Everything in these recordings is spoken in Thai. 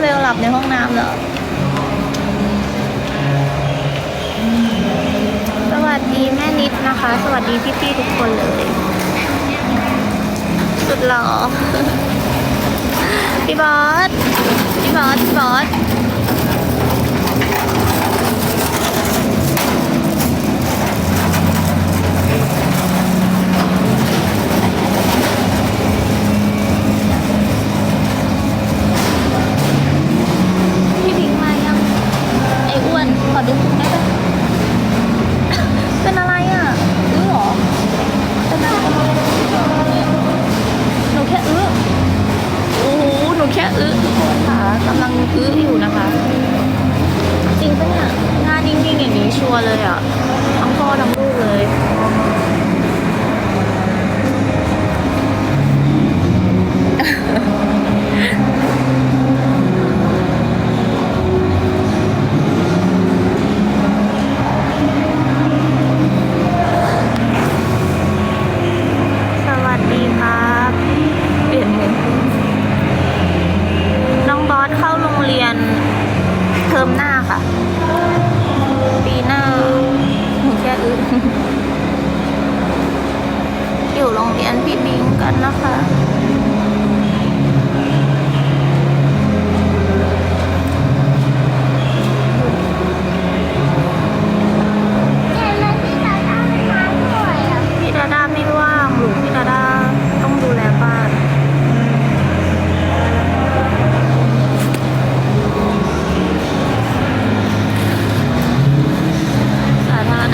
เบลหลับในห้องน้ำเหรอ สวัสดีแม่นิดนะคะ สวัสดีพี่ๆทุกคนเลย สุดหล่อพี่บอส พี่บอส พี่บอส พี่บิงมายัง ไอ้ อ้ว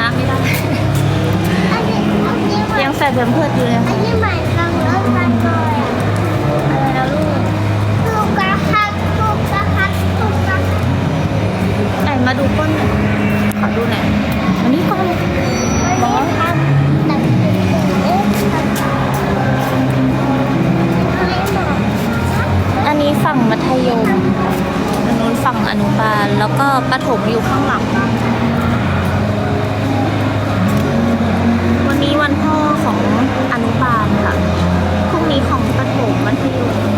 ณะไม่ได้ยังใส่แพมเพิร์ดอยู่เลย ขอดูหน่อยอันนี้ก้อนอันนี้ฝั่งมัธยมอันนู้นฝั่งอนุบาล แล้วก็ประถมอยู่ข้างหลัง วันนี้วันพ่อของอนุบาลค่ะ พรุ่งนี้ของประถมมัธยม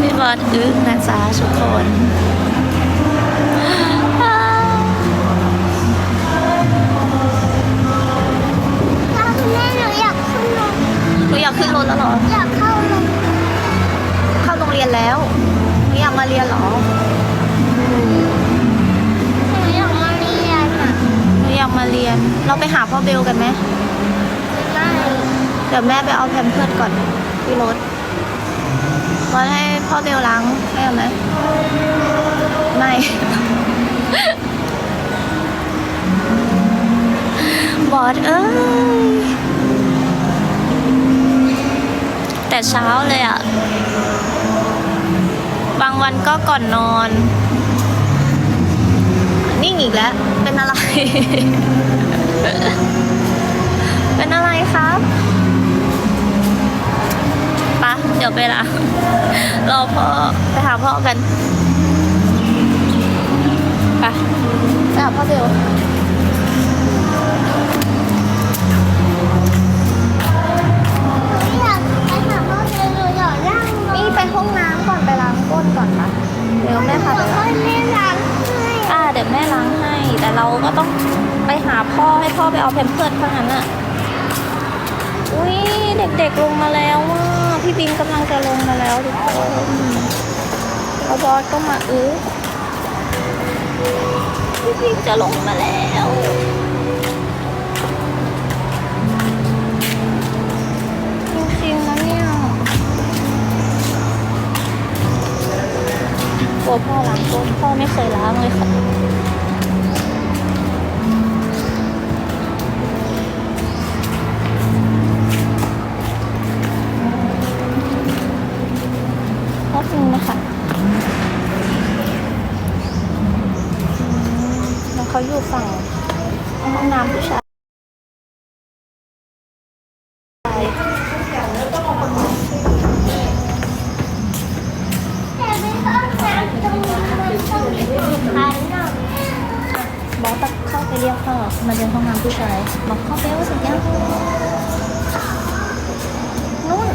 พี่บอสอึนะจ๊ะทุกคนหนูอยากขึ้นรถแล้วหรอ เราไปหาพ่อเบลกันไหมเดี๋ยวแม่ไปเอาแพมเพิร์ดก่อนที่รถบอให้พ่อเบลล้างให้เอาไหมไม่ บอสเอ้ย แต่เช้าเลยอะบางวันก็ก่อนนอน นิ่งอีกแล้ว เป็นอะไร เป็นอะไรครับปะเดี๋ยวไปละรอพ่อไปหาพ่อกันไปไปหาพ่อเดี๋ยว เอาแพมเพิร์ดเท่านั้นอะอุ้ยเด็กๆลงมาแล้วว่าพี่บินกำลังจะลงมาแล้วทุกคนแล้วบอสก็มาอื้อพี่บินจะลงมาแล้วจริงๆนะเนี่ยกลัวพ่อล้างก้นพ่อไม่เคยล้างเลยค่ะ เขาอยู่ฝั่งห้องน้ำผู้ชายบอสเข้าไปเรียกพ่อมาเดินห้องน้ำผู้ชายบอกเข้าไปว่าสุดยอดนู้น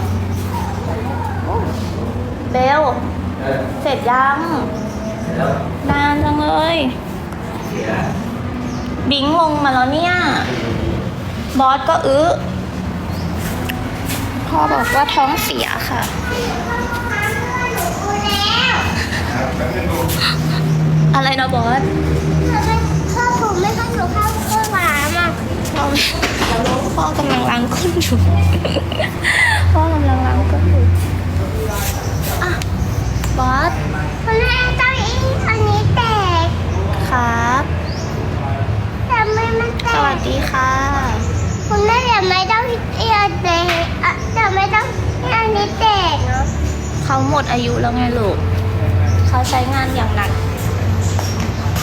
เบลเสร็จยังนานจังเลย บิงลงมาแล้วเนี่ย บอสก็อื้อพ่อบอกว่าท้องเสียค่ะอะไรนะบอสพ่อผมไม่ให้หนูเข้าเครื่องน้ำอะพ่อพ่อกำลังล้างก้นอยู่ พ่อกำลังล้างก้นอยู่อะบอสคุณแม่เก้าอี้อันนี้แตก ครับแต่ไม่มันแตสวักสดีค่ะ คุณแม่อย่าไม่ต้องเอียดเลยอะแต่ไม่ต้องอันนี้แตกเนาะเขาหมดอายุแล้วไงลูก เขาใช้งานอย่างหนัก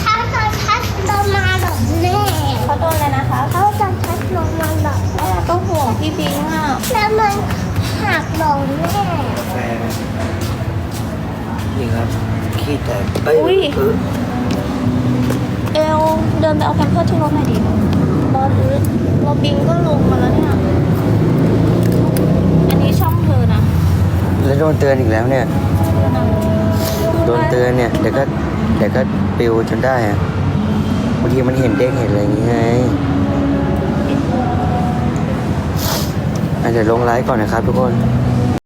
ถ้าจะทัดลงมาหลบแม่เขาโดนเลยนะคะเขาจะทัดลงมาหลบแม่ก็ห่วงพี่บิงอะแล้วมันหักลงแม่แฟนนี่ครับขี้แตกเอ้ยอุ้ย เออ เดินไปเอาแพมเพิร์สที่รถหน่อยดิบอสอื้อเราบิงก็ลงมาแล้วเนี่ย อันนี้ช่องเธอนะแล้วโดนเตือนอีกแล้วเนี่ย โดนเตือนเนี่ย เดี๋ยวก็เดี๋ยวก็ปิวจนได้อะบางทีมันเห็นเด้งเห็นอะไรอย่างงี้ไงอะเดี๋ยวลงไลฟ์ก่อนนะครับทุกคน